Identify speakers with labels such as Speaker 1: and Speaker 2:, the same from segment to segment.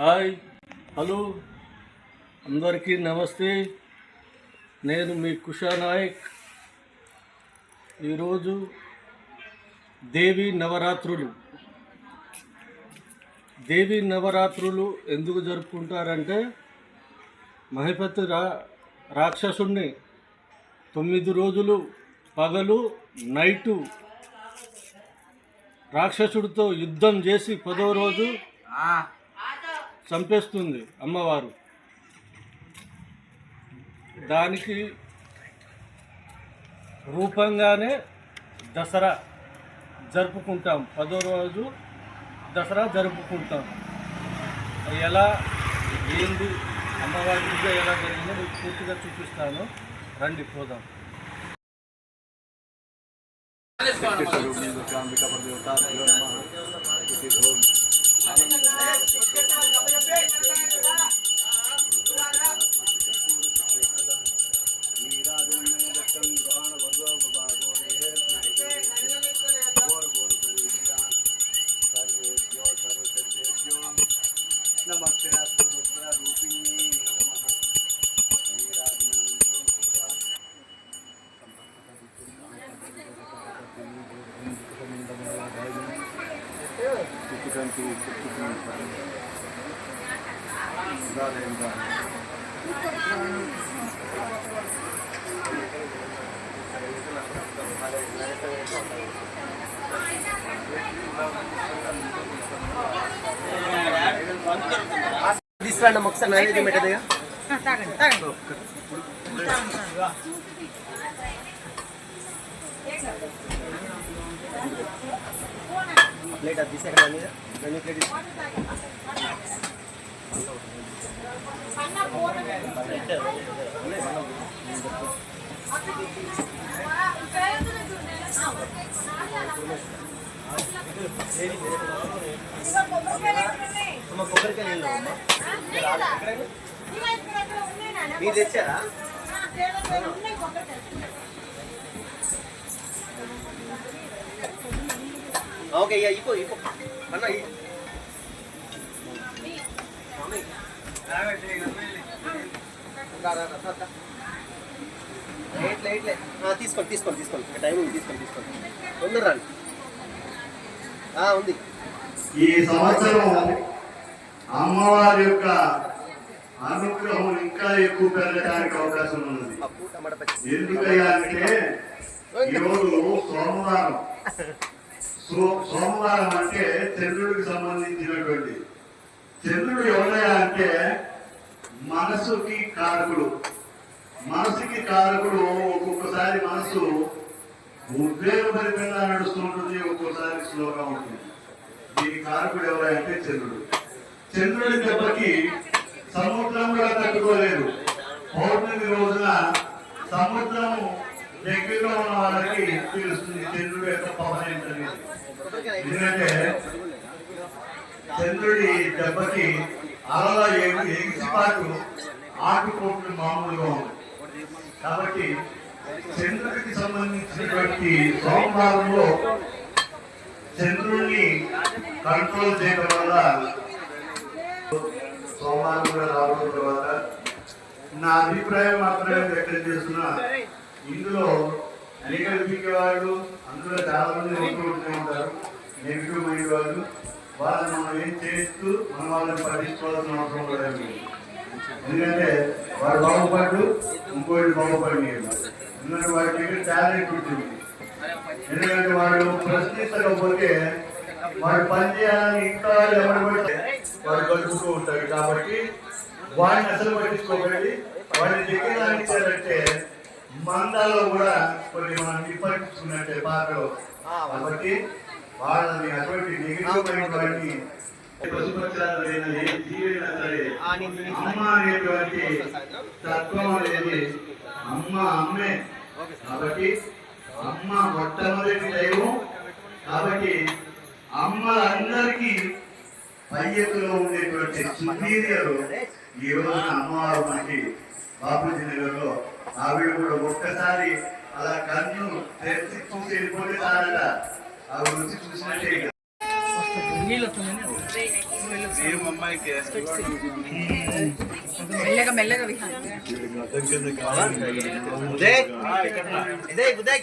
Speaker 1: Hi hello. అందరికీ నమస్తే. నేను మీ కుషా నాయక్. ఈరోజు దేవి నవరాత్రులు. దేవి నవరాత్రులు ఎందుకు జరుపుకుంటారంటే మహిపతి రా రాక్షసుణ్ణి తొమ్మిది రోజులు పగలు నైటు రాక్షసుడితో యుద్ధం చేసి పదో రోజు చంపేస్తుంది అమ్మవారు. దానికి రూపంగానే దసరా జరుపుకుంటాం. పదో రోజు దసరా జరుపుకుంటాం. ఎలా ఏంది అమ్మవారి పూజ ఎలా జరిగిందో మీకు పూర్తిగా చూపిస్తాను. రండి పోదాం.
Speaker 2: नमस्ते अस्तु रुद्ररूपिणी नमः वीराजनं రూపిణి నమః తీసుకురండి ఒకసారి నైవేద్యం
Speaker 3: తాగండి
Speaker 2: ప్లేట్ అది తీసాక దాని మీద. దాని ప్లేట్ మీరు తెచ్చారా ఓకే ఇక ఇపో ఇపో అన్న ఇ- మమ్మీ. రా, రా, రా, రా, రా. లేట్లే, లేట్లే. ఆ, తీసుకోండి తీసుకోండి తీసుకోండి. టైం ఉంది తీసుకోండి తీసుకోండి. తొందర రండి. ఆ, ఉంది.
Speaker 4: ఈ సంవత్సరం అమ్మవారి యొక్క అనుగ్రహం ఇంకా ఎక్కువ పెరగడానికి అవకాశం ఉన్నది. ఎందుకయ్యా అంటే ఈరోజు సోమవారం. సో- సోమవారం అంటే చంద్రుడికి సంబంధించినటువంటి. చంద్రుడు ఎవరయ్యా అంటే మనసుకి కారకుడు. మనసుకి కారకుడు ఒక్కొక్కసారి మనసు ఉద్వేగభరితంగా నడుస్తుంటుంది ఒక్కోసారి స్లోగా ఉంటుంది. దీని కారకుడు ఎవరంటే చంద్రుడు. చంద్రుడి దెబ్బకి సముద్రం కూడా తట్టుకోలేదు పౌర్ణమి రోజున సముద్రం దగ్గరలో ఉన్న వాళ్ళకి తెలుస్తుంది చంద్రుడు యొక్క పవన్ ఏంటనేది. ఎందుకంటే చంద్రుడి దెబ్బకి అలల ఎగు ఎగిసిపాటు మామూలుగా ఉంది. కాబట్టి చంద్రుడికి సంబంధించినటువంటి సోమవారంలో చంద్రుడిని కంట్రోల్ చేయడం వల్ల సోమవారం కూడా రావడం తర్వాత నా అభిప్రాయం మాత్రమే వ్యక్తం చేస్తున్నా. ఇందులో అనేక వాళ్ళు అందులో చాలా మంది ఉంటూ ఉంటారు నెగిటివ్ మైండ్ వాళ్ళు. వాళ్ళని మనం ఏం చేస్తూ మనం వాళ్ళని పట్టించుకోవాల్సిన అవసరం కూడా ఎందుకంటే వాడు బాగుపడ్డు ఇంకోటి బాగుపడి ఎందుకంటే వాడికి టాలెంట్ ఉంటుంది. ఎందుకంటే వాడు ప్రశ్నించకపోతే వాడు పని చేయాలని ఇంకా ఎవరు పడితే వాడు కలుపుతూ ఉంటాడు. కాబట్టి వాడిని అసలు పట్టించుకోకండి. వాడిని దగ్గర ఇచ్చారంటే మందాలో కూడా కొన్ని మనం నిప్పట్టించుకున్నట్టే పాటలు కాబట్టి వాళ్ళని అటువంటి నెగిటివ్ మైండ్ వాడిని పశుపక్షాలైన ఏ జీవైనా సరే
Speaker 2: ఆ, నేను నేను
Speaker 4: అమ్మ అనేటువంటి తత్వం అనేది అమ్మ అమ్మే. కాబట్టి అమ్మ మొట్టమొదటి దైవం. కాబట్టి అమ్మలందరికీ పయ్యకులో ఉండేటువంటి సుపీరియర్ ఈ రోజున అమ్మవారు మనకి బాపూజీ నగర్లో. ఆవిడ కూడా ఒక్కసారి అలా కన్ను తెరిచి చూసి వెళ్ళిపోతే చాలట ఆవిడ వచ్చి చూసినట్టే ఇక.
Speaker 3: మెల్లగా మెల్లగా విహాన్
Speaker 2: ఉదయ్ ఉదయ్ ఉదయ్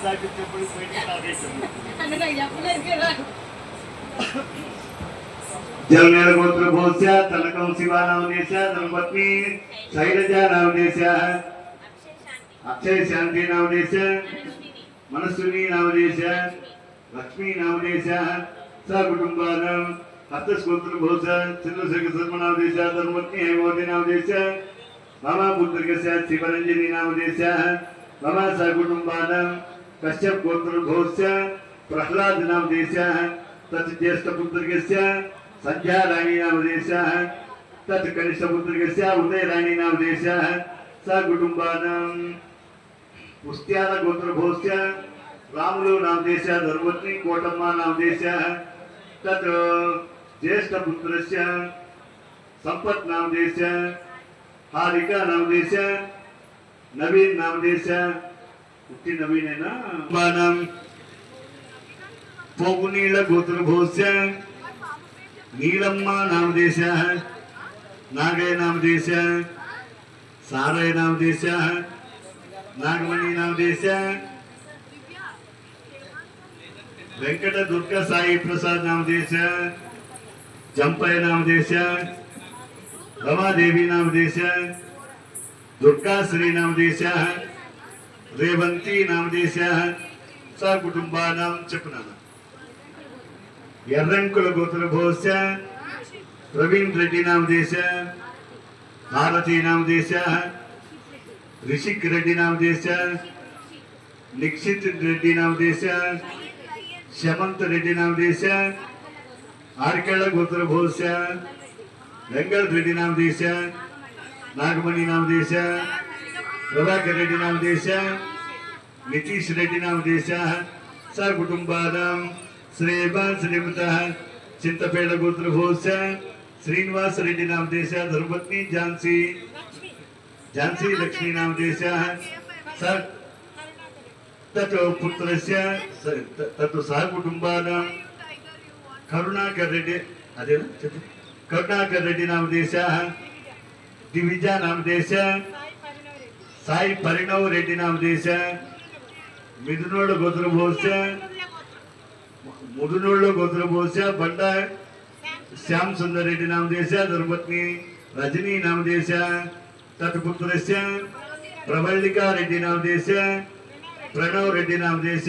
Speaker 3: వైపు
Speaker 4: జలనేల గోత్ర భోస్య తనకం శివ నామదేశ ధర్మపత్ని శైలజ నామదేశ అక్షయ శాంతి నామదేశ మనస్సుని నామదేశ లక్ష్మీ నామదేశ సకుటుంబానం హస్తస్కోత్ర భోస చంద్రశేఖర శర్మ నామదేశ ధర్మపత్ని హేమవతి నామదేశ మమ పుత్రికస్య कश्यप गोत्र घोष्य गोत्रघोष प्रह्लादनामदेश तत्ज्येष्ठपुत्रस्य सन्ध्याराणीनामदेशः तत् देश है स कुटुंबान पुस्त्यान गोत्र घोष्य रामलो कुटुम्बानां पुस्त्यादगोत्रभोस्य रामलूनामदेशः धर्मत्री कोटम्मानामदेशः तत् ज्येष्ठपुत्रस्य सम्पत्नामदेशः हारिकानामदेशः नवीननामदेशः రాణి నామదేశः స కుటుంబానాం పుష్ట్యాల గోత్రభోస్య రాములు నామదేశ ధర్మత్ని కోటమ్మ నామదేశः తత్ జ్యేష్ఠ పుత్రస్య సంపత్ నామదేశ హారిక నామదేశ నవీన్ నామదేశ పుట్టి నవీనేనా బాణం పోగునీళ్ళ గోత్రభోస్య నీలమ్మ నామదేశ. నాగయ నామదేశ. సారయ నామదేశ. నాగమణి నామదేశ. వెంకట దుర్గ సాయి ప్రసాద్ నామదేశ. జంపయ నామదేశ. రమాదేవి నామదేశ. దుర్గా శ్రీ నామదేశ. రేవంతి నామదేశ స కుటుంబానం చెప్పున్నాను ఎర్రంకుల గోత్ర భోస్య ప్రవీణ్ రెడ్డి నామదేశ భారతీ నామదేశ రిషిక్ రెడ్డి నామదేశ నిక్షిత్ రెడ్డి నామదేశ శమంత్ రెడ్డి నామదేశ ఆర్కెళ్ళ గోత్ర భోస్య వెంగళ రెడ్డి నామదేశ నాగమణి నామదేశ ప్రభాకర్ రెడ్డి నామదేశ నితీష్ రెడ్డి నామదేశ స కుటుంబానాం శ్రీమాన్ శ్రీమత చింతపేట గోత్రభోష శ్రీనివాస్ రెడ్డి నామదేశ ధర్మపత్ని ఝాన్సీ ఝాన్సీ లక్ష్మీ నామదేశ స తత్ పుత్రస్య స- త- తత్ సహ కుటుంబానాం కరుణాకర్ రెడ్డి అదేనా చెప్పు కరుణాకర్ రెడ్డి నామదేశ దివిజ నామదేశ సాయి పరిణవ్ రెడ్డి నామదేశ మిథునోడు గోత్రభోష ముదునోళ్ళు గోత్రభోష బండ శ్యామ్ సుందర్ రెడ్డి నామదేశ ధర్మపత్ని రజనీ నామదేశ తత్పుత్రస్య ప్రవళికా రెడ్డి నామదేశ ప్రణవ్ రెడ్డి నామదేశ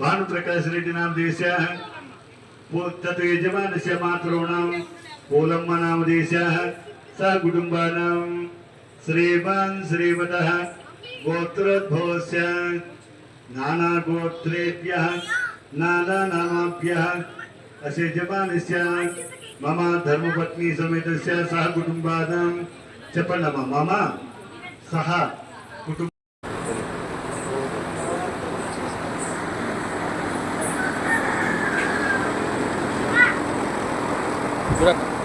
Speaker 4: భానుప్రకాశ్ రెడ్డి నామదేశ పూ- తత్ యజమానస్య మాతॄణాం పూలమ్మ నామదేశ స కుటుంబానాం श्रीवन श्रीवद श्रीवान् नाना गोत्रोद्भवस्य नाना नानानामाभ्यः अशे जपानस्य मम धर्मपत्नी समेत सह कुटुंबाद च मम सह कुटुंब Good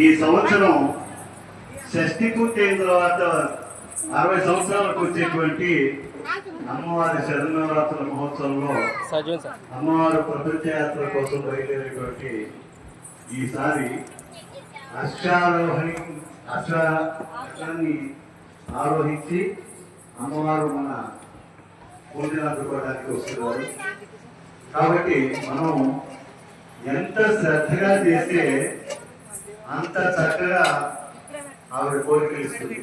Speaker 4: ఈ సంవత్సరం షష్ఠి పూర్తయిన తర్వాత అరవై సంవత్సరాలకు వచ్చేటువంటి అమ్మవారి శరణవరాత్రుల మహోత్సవంలో అమ్మవారు ప్రపంచ యాత్ర కోసం బయలుదేరేటువంటి ఈసారి అశ్వ అశ్వాన్ని ఆరోహించి అమ్మవారు మన పూజలు అందుకోవడానికి వస్తున్నారు. కాబట్టి మనం ఎంత శ్రద్ధగా చేస్తే అంత చక్కగా ఆవిడ కోరికలు ఇస్తుంది.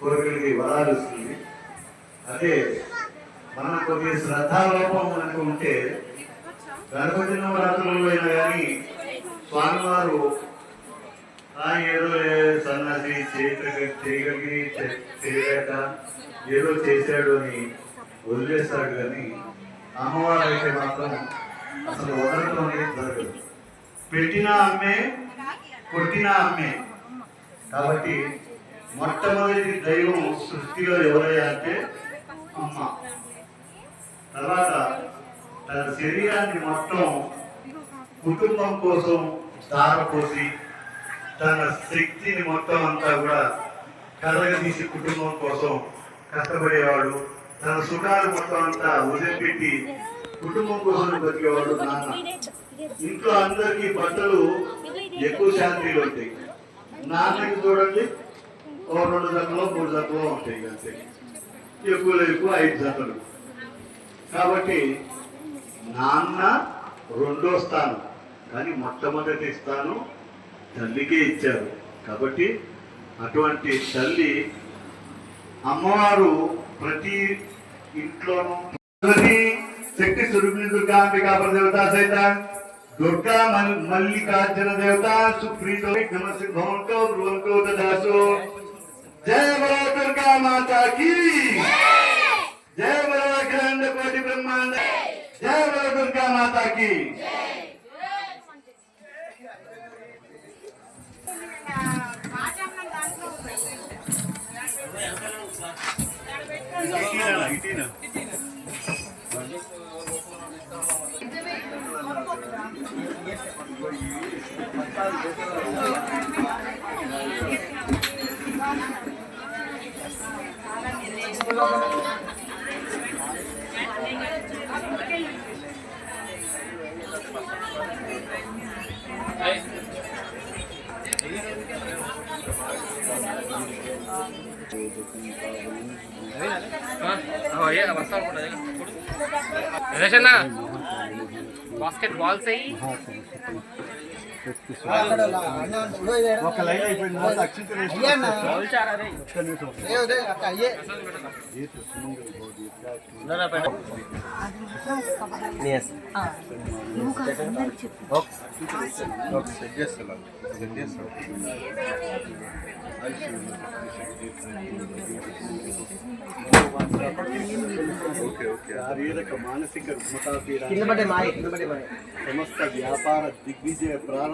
Speaker 4: కోరికలకి వరాలు ఇస్తుంది. అదే మనం కొద్ది శ్రద్ధాలోపం మనకు ఉంటే గణపతి నవరాత్రులలో అయినా కానీ స్వామివారు ఆ ఏదో ఏ- సన్నాసి చేయగలిగి చేయగలిగి చేయలేక ఏదో చేశాడు అని వదిలేస్తాడు కానీ అమ్మవారు అయితే మాత్రం అసలు వదలటం అనేది జరగదు. పెట్టిన అమ్మే కొట్టిన అమ్మే కాబట్టి మొట్టమొదటి దైవం సృష్టిలో ఎవరయ్యా అంటే అమ్మ. తర్వాత తన శరీరాన్ని మొత్తం కుటుంబం కోసం దారపోసి తన శక్తిని మొత్తం అంతా కూడా కలగదీసి కుటుంబం కోసం కష్టపడేవాడు. తన సుఖాలు మొత్తం అంతా వదిలిపెట్టి కుటుంబం కోసం బతికేవాడు నాన్న. ఇంట్లో అందరికీ బట్టలు ఎక్కువ శాంతిలో ఉంటాయి. నాన్నకి చూడండి ఓ రెండు జతలో మూడు జతలో ఉంటాయి అంతే. ఎక్కువలో ఎక్కువ ఐదు జతలు. కాబట్టి నాన్న రెండో స్థానం కానీ మొట్టమొదటి స్థానం తల్లికే ఇచ్చారు. కాబట్టి అటువంటి తల్లి అమ్మవారు ప్రతి ఇంట్లోనూ శక్తి శక్తి స్వరూపిణి దుర్గాంబికా దేవత సహిత దుర్గా మల్- మల్లికార్జున దేవత సుప్రీతో నమసింహంతో భ్రువంతో దాసో జయ బలో దుర్గా మాతా కీ జయ బలో అఖిలాండ కోటి బ్రహ్మాండ జయ బలో దుర్గా మాతా కీ ఇటీనా, ఇటీనా.
Speaker 5: రచన బాస్కెట్ బాల్స్ అయ్యి
Speaker 4: ఒక లైన్ అయిపోయింది ఓకే ఓకే శారీరక మానసిక సమస్త
Speaker 2: వ్యాపార దిగ్విజయ మాయ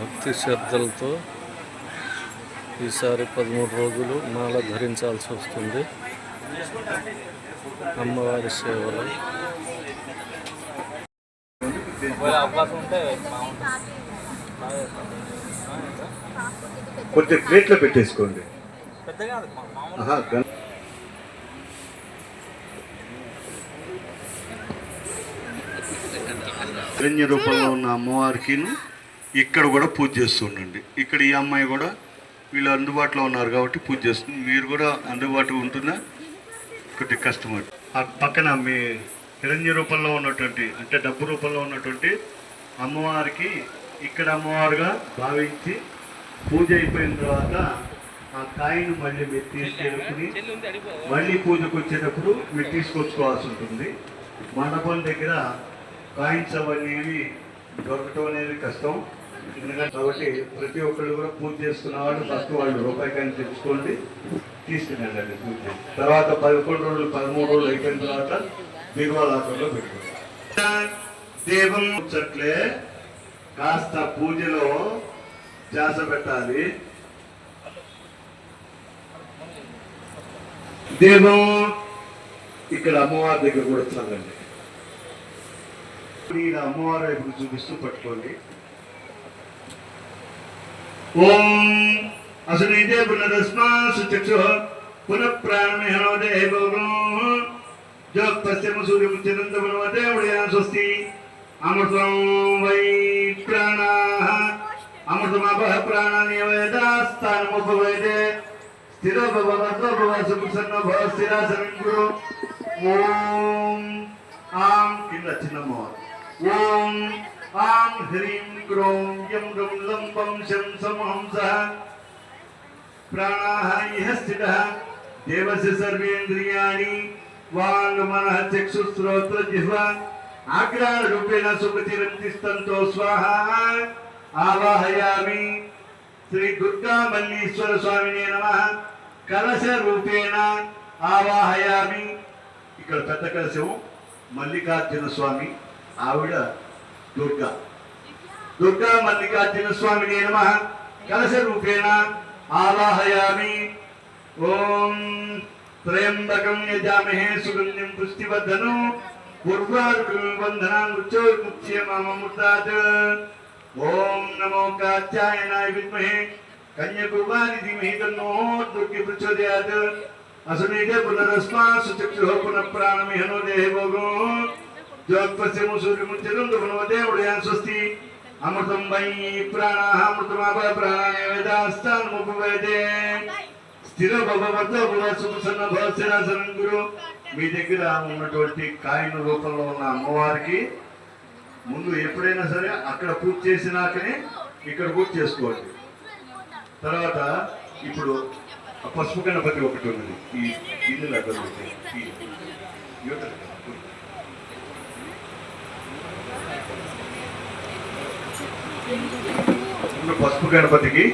Speaker 1: భక్తి శ్రద్ధలతో ఈసారి పదమూడు రోజులు మాల ధరించాల్సి వస్తుంది. అమ్మవారి సేవలో.
Speaker 4: కొంచెం ప్లేట్లో పెట్టేసుకోండి. రూపంలో ఉన్న అమ్మవారికి ఇక్కడ కూడా పూజ చేస్తుండండి. ఇక్కడ ఈ అమ్మాయి కూడా వీళ్ళు అందుబాటులో ఉన్నారు కాబట్టి పూజ చేస్తుంది. మీరు కూడా అందుబాటులో ఉంటుందా కొద్ది కష్టమర్ ఆ పక్కన మీ హిరణ్య రూపంలో ఉన్నటువంటి అంటే డబ్బు రూపంలో ఉన్నటువంటి అమ్మవారికి ఇక్కడ అమ్మవారుగా భావించి పూజ అయిపోయిన తర్వాత ఆ కాయను మళ్ళీ మీరు తీసుకెళ్ళుకుని మళ్ళీ పూజకు వచ్చేటప్పుడు మీరు తీసుకొచ్చుకోవాల్సి ఉంటుంది. మండపం దగ్గర కాయిన్స్ అవన్నీ దొరకటం అనేది కష్టం. ఎందుకంటే కాబట్టి ప్రతి ఒక్కళ్ళు కూడా పూజ చేసుకున్న వాళ్ళు ఫస్ట్ వాళ్ళు రూపాయి కాయిన్ తెచ్చుకోండి తీసుకుని పూజ. తర్వాత పదకొండు రోజులు పదమూడు రోజులు అయిపోయిన తర్వాత బీరువా లాకర్లో పెట్టుకోండి దేవం వచ్చట్లే కాస్త పూజలో ధ్యాస పెట్టాలి. దేవం ఇక్కడ అమ్మవారి దగ్గర కూడా చల్లండి ఇక్కడ అమ్మవారి వైపు చూపిస్తూ పట్టుకోండి ఓం అసలు ఇదే పునరస్మాసు చక్షు పునః ప్రాణమిహనో దేవం జో పశ్చిమ సూర్యం చిరంతమనవదే ఉడయా స్వస్తి. అమృతం వై ప్రాణా. అమృతమపహ ప్రాణాన్ని వేదాస్థానముపవేదే స్థిరో భవ భవ సుప్రసన్న భవ స్థిరాసనం గురు ఓం ఆం. కింద చిన్నమ్మ ఓం ఆం హ్రీం గ్రోం యం గం లం వం శం సమహంస ప్రాణాః ఇహ స్థితः దేవస్య సర్వేంద్రియాణి వాంగ్ మనః చక్షుశ్రోత్ర జిహ్వ ఆగ్రహ రూపేణ సుఖతిరంతిస్తంతో స్వాహ ఆవాహయామి శ్రీ దుర్గా మల్లీశ్వర స్వామినే నమ కలశ రూపేణ ఆవాహయామి ఇక్కడ పెద్ద కలశం మల్లికార్జున స్వామి ఆవిడ దుర్గా దుర్గా మల్లికార్జున స్వామినే నమ కలశ రూపేణ ఆవాహయామి ఓం త్రయంబకం యజామహే సుగంధిం పుష్టివర్ధనం పూర్వార్కం వందనాం ఉచ్చోర్ముచ్య మామృతాత్ ఓం నమో కాత్యాయనాయ విద్మహే కన్యకుమారి ధీమహి తన్నో దుర్గి ప్రచోదయాత్ అసనీతే పునరస్మాసు చక్షుః పునః ప్రాణమిహనో దేహభోగో జ్యోత్పశ్యము సూర్యముంచనం స్వస్తి అమృతం వై ప్రాణాః అమృతమాప ప్రాణాయ వేదాస్తాన్ముపవేదే స్థిర భగవత సుఖసన్న భవ గురు మీ దగ్గర ఉన్నటువంటి కాయన రూపంలో ఉన్న అమ్మవారికి ముందు ఎప్పుడైనా సరే అక్కడ పూజ చేసినాకనే ఇక్కడ పూజ చేసుకోండి తర్వాత ఇప్పుడు పసుపు గణపతి ఒకటి ఉన్నది ఈ ఇల్లు దగ్గర ఉంది. ఈ యువతల దగ్గర. ఇప్పుడు పసుపు గణపతికి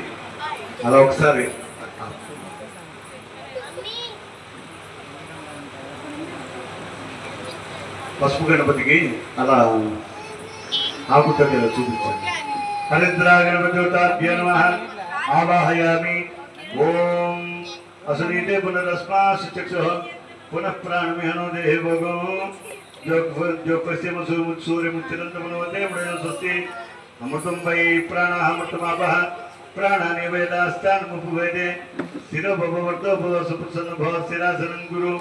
Speaker 4: అలా ఒకసారి పసుపు గణపతికి అలా ఆకుత చూపించండి హరిద్రా గణపతివతాభ్య నమ ఆవాహయామి ఓం అసనీతే పునరస్మాసు చక్షు పునః ప్రాణమిహనో దేహే భోగం जो पश्चिम सूर्यमुच्चिरन्तमनवते स्वस्ति अमृतं वै అమృతం వై ప్రాణామృతమాపహ ప్రాణాన్ని వేదాస్తాన్ముపవేదే శిరోభవతో సుప్రసన్న భవ శిరాసనం గురు.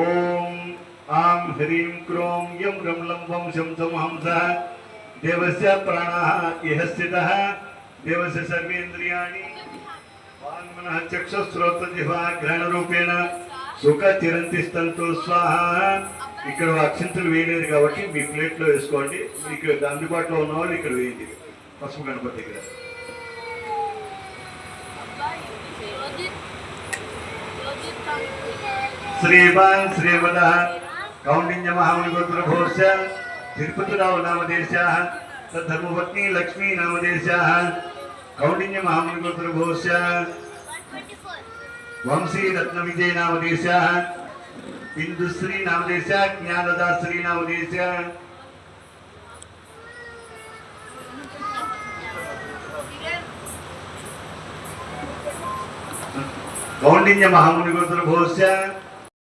Speaker 4: ఓం ఆం హ్రీం క్రోం యం రం లం వంశం సంహంస దేవస్య ప్రాణాః ఇహ స్థితః. దేవస్య సర్వేంద్రియాణి వాంగ్మనః చక్షుశ్రోత్రజిహ్వా గ్రహణరూపేణ సుఖ చిరంతి స్తంతో స్వాహ. ఇక్కడ అక్షంతలు వేయలేదు కాబట్టి మీ ప్లేట్లో వేసుకోండి. మీకు అందుబాటులో ఉన్న వాళ్ళు ఇక్కడ వేయండి. పసుపు గణపతి దగ్గర శ్రీమాన్ శ్రీమద కౌండిన్య మహాముని గోత్రభోష తిరుపతిరావు నామదేశాः తద్ధర్మపత్ని లక్ష్మీ నామదేశాः కౌండిన్య మహామునిగోత్రభోశ్చ వంశీ రత్న విజయ నామదేశ ఇందుశ్రీ నామదేశः జ్ఞానదాశ్రీ నామదేశः కౌండిన్య మహామునిగోత్రభోశ్చ